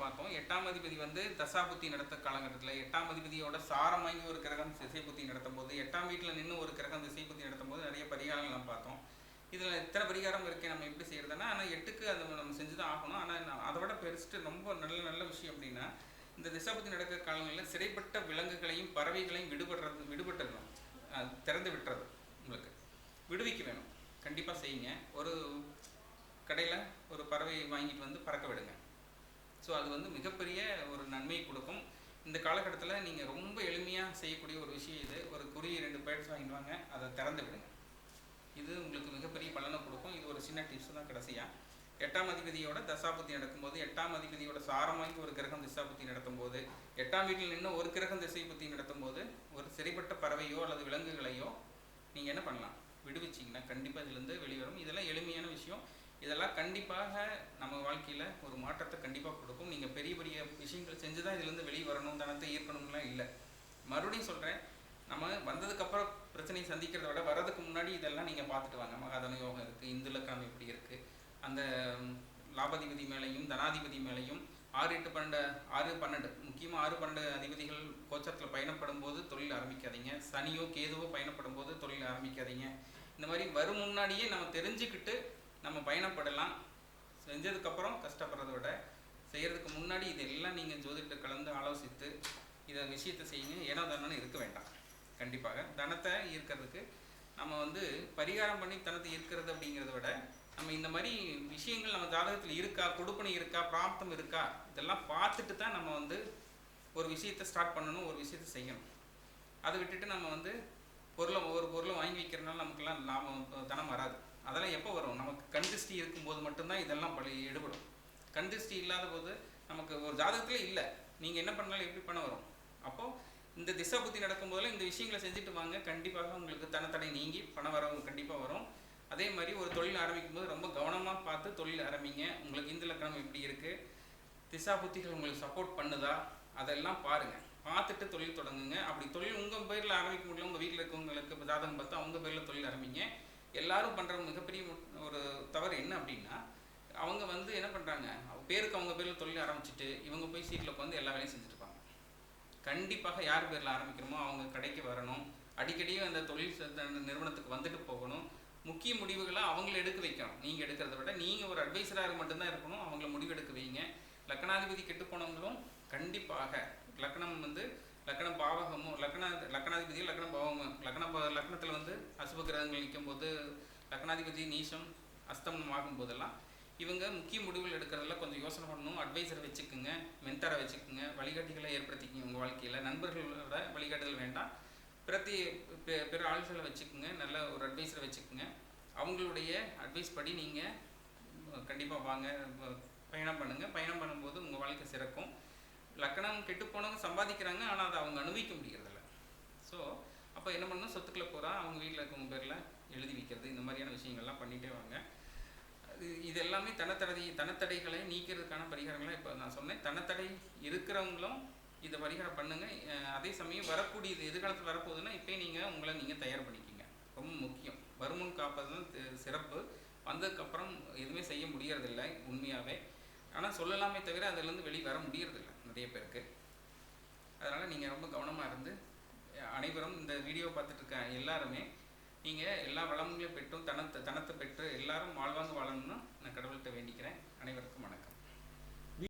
பாத்தோம் எட்டாம் மதிபதி வந்து தசாபுத்தி நடத்த காலகட்டத்தில் எட்டாம் அதிபதியோட சாரம் வாங்கி ஒரு கிரகம் திசை புத்தி நடத்தும் போது எட்டாம் வீட்டில் நின்று ஒரு கிரகம் திசை புத்தி நடத்தும் போது நிறைய பரிகாரங்கள் நம்ம பார்த்தோம். இதில் இத்தனை பரிகாரம் இருக்கே? நம்ம எப்படி செய்யறதுன்னா ஆனால் எட்டுக்கு அது நம்ம செஞ்சு தான் ஆகணும் ஆனால் அதை விட பெருசுட்டு ரொம்ப நல்ல நல்ல விஷயம் அப்படின்னா இந்த திசாபுத்தி நடக்கிற காலங்களில் சிறைப்பட்ட விலங்குகளையும் பறவைகளையும் விடுபடுறது விடுபட்டுடணும். திறந்து விட்டுறது உங்களுக்கு. விடுவிக்க வேணும். கண்டிப்பாக செய்யுங்க. ஒரு கடையில் ஒரு பறவை வாங்கிட்டு வந்து பறக்க விடுங்க. ஸோ அது வந்து மிகப்பெரிய ஒரு நன்மையை கொடுக்கும். இந்த காலகட்டத்தில் நீங்கள் ரொம்ப எளிமையாக செய்யக்கூடிய ஒரு விஷயம் இது. ஒரு குறி ரெண்டு பேர்ட்ஸ் வாங்கிட்டு வாங்க அதை திறந்து விடுங்க. இது உங்களுக்கு மிகப்பெரிய பலனை கொடுக்கும். இது ஒரு சின்ன டிப்ஸ் தான் கடைசியாக எட்டாம் அதிபதியோட தசாபுத்தி நடக்கும்போது எட்டாம் அதிபதியோட சாரமாகி ஒரு கிரகம் திசாபுத்தி நடத்தும் போது எட்டாம் வீட்டில் நின்று ஒரு கிரகம் திசை புத்தி நடத்தும் போது ஒரு சிறைப்பட்ட பறவையோ அல்லது விலங்குகளையோ நீங்கள் என்ன பண்ணலாம்? விடுவிச்சிங்கன்னா கண்டிப்பாக இதுலேருந்து வெளிவரும். இதெல்லாம் எளிமையான விஷயம். இதெல்லாம் கண்டிப்பாக நம்ம வாழ்க்கையில் ஒரு மாற்றத்தை கண்டிப்பாக கொடுக்கும். நீங்கள் பெரிய பெரிய விஷயங்கள் செஞ்சு தான் இதுலேருந்து வெளியே வரணும் தனத்தை ஈர்க்கணும்லாம் இல்லை. மறுபடியும் சொல்கிறேன் நம்ம வந்ததுக்கப்புறம் பிரச்சனையை சந்திக்கிறத விட வர்றதுக்கு முன்னாடி இதெல்லாம் நீங்கள் பார்த்துட்டு வாங்க. மகாதன யோகம் இருக்குது இந்துலக்காம் எப்படி இருக்குது அந்த லாபாதிபதி மேலேயும் தனாதிபதி மேலேயும் ஆறு எட்டு பன்னெண்டு ஆறு பன்னெண்டு முக்கியமாக ஆறு பன்னெண்டு அதிபதிகள் கோச்சத்தில் பயணப்படும் போது தொழில் ஆரம்பிக்காதீங்க. சனியோ கேதுவோ பயணப்படும் போது தொழில் ஆரம்பிக்காதீங்க. இந்த மாதிரி வரும் முன்னாடியே நம்ம தெரிஞ்சுக்கிட்டு நம்ம பயணப்படலாம். செஞ்சதுக்கப்புறம் கஷ்டப்படுறத விட செய்கிறதுக்கு முன்னாடி இதெல்லாம் நீங்கள் ஜோதிடத்தை கலந்து ஆலோசித்து இதை விஷயத்தை செய்யுங்க. ஏனோ தானே இருக்க வேண்டாம். கண்டிப்பாக. தனத்தை ஈர்க்கிறதுக்கு நம்ம வந்து பரிகாரம் பண்ணி தனத்தை ஈர்க்கிறது அப்படிங்கிறத விட நம்ம இந்த மாதிரி விஷயங்கள் நம்ம ஜாதகத்தில் இருக்கா? கொடுப்பனை இருக்கா? பிராப்தம் இருக்கா? இதெல்லாம் பார்த்துட்டு தான் நம்ம வந்து ஒரு விஷயத்தை ஸ்டார்ட் பண்ணணும். ஒரு விஷயத்தை செய்யணும். அதை விட்டுட்டு நம்ம வந்து பொருளை ஒவ்வொரு பொருளை வாங்கி வைக்கிறதுனால நமக்குலாம் லாபம் தனம் வராது. அதெல்லாம் எப்போ வரும்? நமக்கு திருஷ்டி இருக்கும்போது மட்டும்தான் இதெல்லாம் பழி எடுபடும். கண் திருஷ்டி இல்லாத போது நமக்கு ஒரு ஜாதகத்தில் இல்லை. நீங்கள் என்ன பண்ணாலும் எப்படி பணம் வரும்? அப்போது இந்த திசை புத்தி நடக்கும்போதெல்லாம் இந்த விஷயங்களை செஞ்சுட்டு வாங்க. கண்டிப்பாக உங்களுக்கு தனத்தடை நீங்கி பணம் வரவு கண்டிப்பாக வரும். அதே மாதிரி ஒரு தொழில் ஆரம்பிக்கும் போது ரொம்ப கவனமாக பார்த்து தொழில் ஆரம்பிங்க. உங்களுக்கு இந்த லக்கணம் எப்படி இருக்குது திசா புத்திகள் உங்களுக்கு சப்போர்ட் பண்ணுதா? அதெல்லாம் பாருங்க. பார்த்துட்டு தொழில் தொடங்குங்க. அப்படி தொழில் உங்கள் பேரில் ஆரம்பிக்க முடியல. உங்கள் வீட்டில் இருக்கவங்களுக்கு ஜாதகம் பார்த்து அவங்க பேரில் தொழில் ஆரம்பிங்க. எல்லாரும் பண்ணுற மிகப்பெரிய ஒரு தவறு என்ன அப்படின்னா அவங்க வந்து என்ன பண்ணுறாங்க பேருக்கு அவங்க பேரில் தொழில் ஆரம்பிச்சிட்டு இவங்க போய் சீட்டில் உட்காந்து எல்லா வேலையும் செஞ்சுருப்பாங்க கண்டிப்பாக யார் பேரில் ஆரம்பிக்கிறோமோ அவங்க கடைக்கு வரணும். அடிக்கடி அந்த தொழில் நிறுவனத்துக்கு வந்துட்டு போகணும். முக்கிய முடிவுகளை அவங்கள எடுக்க வைக்கணும். நீங்கள் எடுக்கிறத விட நீங்கள் ஒரு அட்வைசராக மட்டும்தான் இருக்கணும். அவங்கள முடிவெடுக்க வைங்க. லக்கணாதிபதி கெட்டு போனவங்களும் கண்டிப்பாக லக்னம் வந்து லக்னம் பாவகமும் லக்ன லக்னாதிபதியும் லக்னம் பாவகமும் லக்ன லக்னத்தில் வந்து அசுப கிரகங்கள் நிற்கும் போது லக்னாதிபதி நீசம் அஸ்தமனம் ஆகும் போதெல்லாம் இவங்க முக்கிய முடிவுகள் எடுக்கிறதுல கொஞ்சம் யோசனை பண்ணணும். அட்வைசரை வச்சுக்குங்க மென்டரை வச்சுக்குங்க வழிகாட்டிகளை ஏற்படுத்திக்கங்க உங்கள் வாழ்க்கையில். நண்பர்களோட வழிகாட்டுதல் வேண்டாம். பிரதி பெ- பிற ஆள்களை வச்சுக்கோங்க நல்ல ஒரு அட்வைஸரை வச்சுக்குங்க. அவங்களுடைய அட்வைஸ் படி நீங்கள் கண்டிப்பாக வாங்க பயணம் பண்ணுங்கள் பயணம் பண்ணும்போது உங்கள் வாழ்க்கை சிறக்கும். லக்கணம் கெட்டு போனவங்க சம்பாதிக்கிறாங்க ஆனால் அதை அவங்க அனுபவிக்க முடியறதில்ல. ஸோ அப்போ என்ன பண்ணணும்? சொத்துக்களை போகிறா அவங்க வீட்டில் இருக்கவங்க பேரில் எழுதி வைக்கிறது இந்த மாதிரியான விஷயங்கள்லாம் பண்ணிகிட்டே வாங்க. அது இது எல்லாமே தனத்தடை தனத்தடைகளை நீக்கிறதுக்கான பரிகாரங்களை இப்போ நான் சொன்னேன். தனத்தடை இருக்கிறவங்களும் இதை பரிகாரம் பண்ணுங்கள் அதே சமயம் வரக்கூடியது எதிர்காலத்தில் வரப்போகுதுன்னா இப்போயே நீங்கள் உங்களை நீங்கள் தயார் பண்ணிக்கிங்க. ரொம்ப முக்கியம். வருமுன் காப்பது தான் சிறப்பு. வந்ததுக்கப்புறம் எதுவுமே செய்ய முடியறதில்லை உண்மையாகவே ஆனால் சொல்லலாமே தவிர அதுலேருந்து வெளியே வர முடியறதில்லை. நிறைய பேருக்கு. அதனால் நீங்கள் ரொம்ப கவனமாக இருந்து அனைவரும் இந்த வீடியோ பார்த்துட்டு இருக்க எல்லாருமே நீங்கள் எல்லா வளங்களையும் பெற்றும் தனத்தை தனத்தை பெற்று எல்லாரும் வாழ்வாங்க வாழணும்னு நான் கடவுள்கிட்ட வேண்டிக்கிறேன். அனைவருக்கும் வணக்கம்.